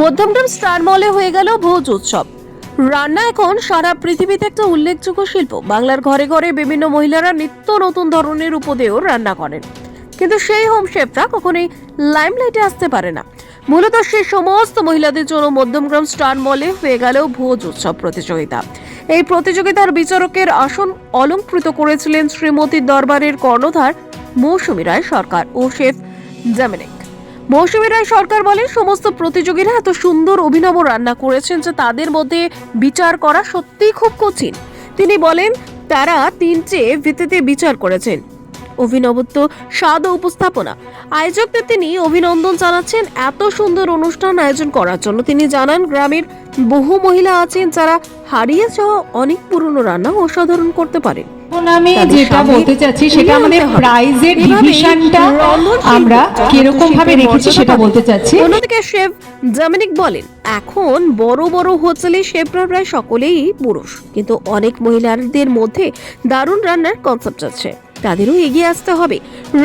Madhyamgram star মলে হয়ে গেল ভোজ উৎসব। রান্না এখন সারা পৃথিবীতে একটা উল্লেখযোগ্য শিল্প। বাংলার ঘরে ঘরে বিভিন্ন মহিলারা নিত্য নতুন ধরনের উপদেয় রান্না করেন। কিন্তু সেই হোম শেফরা কখনোই লাইমলাইটে আসতে পারে না। মূলত সেই সমস্ত মহিলাদের জন্য মধ্যমগ্রাম স্টার মলে হয়ে গেল ভোজ উৎসব প্রতিযোগিতা। এই প্রতিযোগিতার বিচারকের আসন অলঙ্কৃত করেছিলেন শ্রীমতীর দরবারের কর্ণধার মৌসুমী রায় সরকার ও শেফ জামিনিক মৌসুমী রায় সরকার বলেন, সমস্ত প্রতিযোগীরা এত সুন্দর অভিনব রান্না করেছেন যে তাদের মধ্যে বিচার করা সত্যিই খুব কঠিন। তিনি বলেন, তারা তিনটে ভিত্তিতে বিচার করেছেন। অভিনবত্ব স্বাদ ও উপস্থাপনা। আয়োজকদের তিনি অভিনন্দন জানাচ্ছেন, এত সুন্দর অনুষ্ঠান আয়োজন করার জন্য। তিনি জানান, গ্রামের বহু মহিলা আছেন যারা হারিয়ে যাওয়া অনেক পুরনো রান্না অসাধারণ করতে পারেন। আমি যেটা বলতে চাচ্ছি সেটা আমাদের প্রাইজের ডিভিশনটা আমরা কীরকম ভাবে রেখেছি সেটা বলতে চাচ্ছি। অন্যদিকে শেফ জামিনিক বলেন এখন বড় বড় হোটেলে শেফরা প্রায় সকলেই পুরুষ কিন্তু অনেক মহিলাদের মধ্যে দারুণ রান্নার কনসেপ্ট আছে। তাদেরও এগিয়ে আসতে হবে।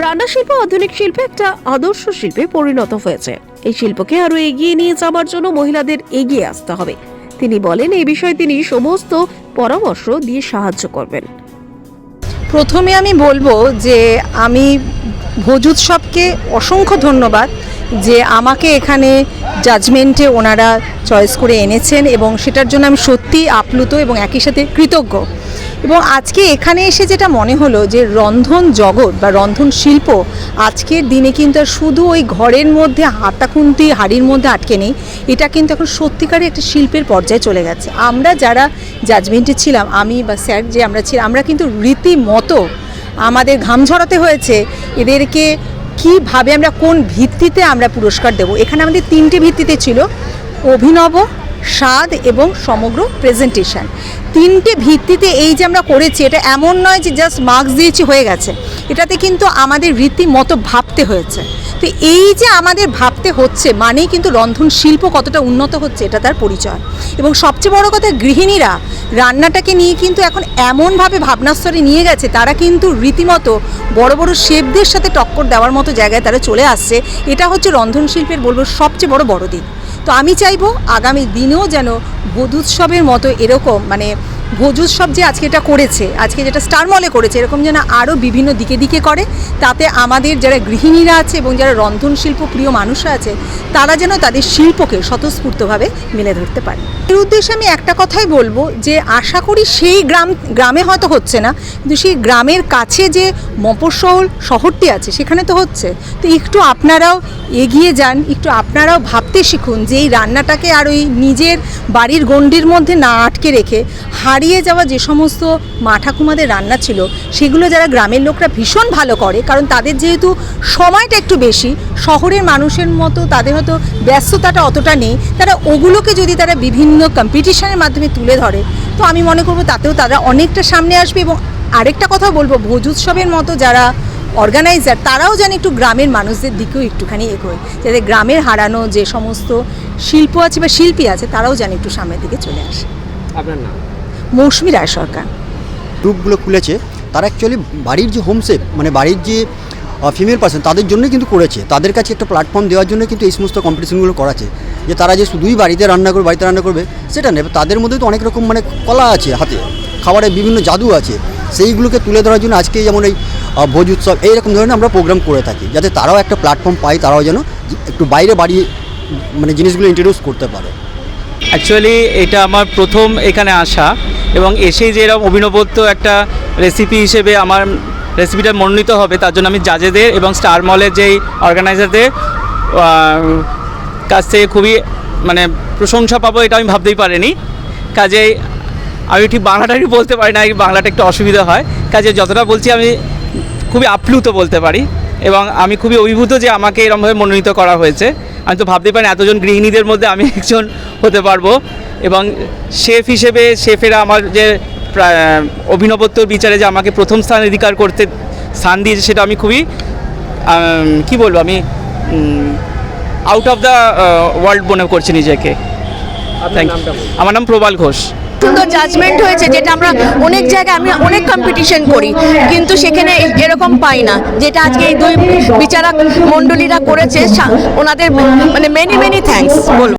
রান্না শিল্প আধুনিক শিল্পে একটা আদর্শ শিল্পে পরিণত হয়েছে। এই শিল্পকে আরও এগিয়ে নিয়ে যাওয়ার জন্য মহিলাদের এগিয়ে আসতে হবে। তিনি বলেন এই বিষয়ে তিনি সমস্ত পরামর্শ দিয়ে সাহায্য করবেন। প্রথমে আমি বলব যে আমি ভোজ উৎসবকে অসংখ্য ধন্যবাদ যে আমাকে এখানে জাজমেন্টে ওনারা চয়েস করে এনেছেন এবং সেটার জন্য আমি সত্যি আপ্লুত এবং একই সাথে কৃতজ্ঞ। এবং আজকে এখানে এসে যেটা মনে হলো যে রন্ধন জগৎ বা রন্ধন শিল্প আজকের দিনে কিন্তু শুধু ওই ঘরের মধ্যে হাতাখুন্তি হাড়ির মধ্যে আটকে নেই, এটা কিন্তু এখন সত্যিকারের একটা শিল্পের পর্যায়ে চলে গেছে। আমরা যারা জাজমেন্টে ছিলাম, আমি বা স্যার যে আমরা ছিলাম, আমরা কিন্তু রীতিমতো আমাদের ঘাম ঝরাতে হয়েছে, এদেরকে কীভাবে আমরা, কোন ভিত্তিতে আমরা পুরস্কার দেব? এখানে আমাদের তিনটে ভিত্তিতে ছিল, অভিনব স্বাদ এবং সমগ্র প্রেজেন্টেশন তিনটে ভিত্তিতে এই যে আমরা করেছি, এটা এমন নয় যে জাস্ট মার্কস দিয়েছি হয়ে গেছে। এটাতে কিন্তু আমাদের রীতিমতো ভাবতে হয়েছে। তো এই যে আমাদের ভাবতে হচ্ছে, মানেই কিন্তু রন্ধন শিল্প কতটা উন্নত হচ্ছে, এটা তার পরিচয়। এবং সবচেয়ে বড় কথা, গৃহিণীরা রান্নাটাকে নিয়ে কিন্তু এখন এমনভাবে ভাবনাস্তরে নিয়ে গেছে, তারা কিন্তু রীতিমতো বড় বড় শেফদের সাথে টক্কর দেওয়ার মতো জায়গায় তারা চলে আসছে। এটা হচ্ছে রন্ধন শিল্পের বলব সবচেয়ে বড় বড় দিক তো আমি চাইব আগামী দিনেও যেন বধুৎসবের মতো এরকম মানে ভোজ উৎসব যে আজকে এটা করেছে, আজকে যেটা স্টার মলে করেছে, এরকম যেন আরও বিভিন্ন দিকে দিকে করে, তাতে আমাদের যারা গৃহিণীরা আছে এবং যারা রন্ধন শিল্প প্রিয় মানুষরা আছে, তারা যেন তাদের শিল্পকে স্বতঃস্ফূর্তভাবে মেলে ধরতে পারে। এর উদ্দেশ্যে আমি একটা কথাই বলব যে, আশা করি সেই গ্রাম, গ্রামে হয়তো হচ্ছে না, কিন্তু সেই গ্রামের কাছে যে মফস্বল শহরটি আছে, সেখানে তো হচ্ছে। তো একটু আপনারাও এগিয়ে যান, একটু আপনারাও ভাবতে শিখুন যে এই রান্নাটাকে আর ওই নিজের বাড়ির গণ্ডির মধ্যে না আটকে রেখে হারিয়ে যাওয়া যে সমস্ত মা ঠাকুমাদের রান্না ছিল, সেগুলো যারা গ্রামের লোকরা ভীষণ ভালো করে, কারণ তাদের যেহেতু সময়টা একটু বেশি, শহরের মানুষের মতো তাদের হয়তো ব্যস্ততাটা অতটা নেই, তারা ওগুলোকে যদি তারা বিভিন্ন কম্পিটিশনের মাধ্যমে তুলে ধরে, তো আমি মনে করব তাতেও তারা অনেকটা সামনে আসবে এবং আরেকটা কথা বলব, ভোজ উৎসবের মতো যারা অর্গানাইজার তারাও যেন একটু গ্রামের মানুষদের দিকেও একটুখানি এগোয়, যাতে গ্রামের হারানো যে সমস্ত শিল্প আছে বা শিল্পী আছে, তারাও যেন একটু সামনের দিকে চলে আসে। আপনার নাম? মৌসুমী রায় সরকার। গ্রুপগুলো খুলেছে তারা অ্যাকচুয়ালি বাড়ির যে হোমসেফ মানে বাড়ির যে ফিমেল পার্সন তাদের জন্যই কিন্তু করেছে। তাদের কাছে একটা প্ল্যাটফর্ম দেওয়ার জন্য কিন্তু এই সমস্ত কম্পিটিশনগুলো করাছে যে তারা যে শুধুই বাড়িতে রান্না করবে বাড়িতে রান্না করবে সেটা নেবে তাদের মধ্যে তো অনেক রকম মানে কলা আছে হাতে। খাবারের বিভিন্ন জাদু আছে। সেইগুলোকে তুলে ধরার জন্য আজকে যেমন এই ভোজ উৎসব এইরকম ধরনের আমরা প্রোগ্রাম করে থাকি। যাতে তারাও একটা প্ল্যাটফর্ম পায় তারাও যেন একটু বাইরে বাড়িয়ে মানে জিনিসগুলো ইন্ট্রোডিউস করতে পারে। অ্যাকচুয়ালি এটা আমার প্রথম এখানে আসা। এবং এসেই যে এরকম অভিনবত্ব একটা রেসিপি হিসেবে আমার রেসিপিটা মনোনীত হবে, তার জন্য আমি জাজেদের এবং স্টার মলের যেই অর্গানাইজারদের কাছ থেকে খুবই মানে প্রশংসা পাবো এটা আমি ভাবতেই পারিনি। কাজেই আমি ঠিক বাংলাটাই বলতে পারি না বাংলাটা একটু অসুবিধা হয়। কাজে যতটা বলছি আমি খুবই আপ্লুত বলতে পারি এবং আমি খুবই অভিভূত যে আমাকে এরমভাবে মনোনীত করা হয়েছে। আমি তো ভাবতেই পারি এতজন গৃহিণীদের মধ্যে আমি একজন পারব। এবং শেফ হিসেবে শেফেরা আমার যে অভিনবত্বর বিচারে যে আমাকে প্রথম স্থান অধিকার করতে স্থান দিয়েছে সেটা আমি খুবই কি বলব আমি আউট অফ দ্য ওয়ার্ল্ড মনে করছি নিজেকে। you. আমার নাম প্রবাল ঘোষ। সুন্দর জাজমেন্ট হয়েছে যেটা আমরা অনেক জায়গায় আমি অনেক কম্পিটিশন করি কিন্তু সেখানে এরকম পাই না যেটা আজকে এই দুই বিচারক মণ্ডলীরা করেছে ওনাদের মানে মেনি মেনি থ্যাঙ্কস বলব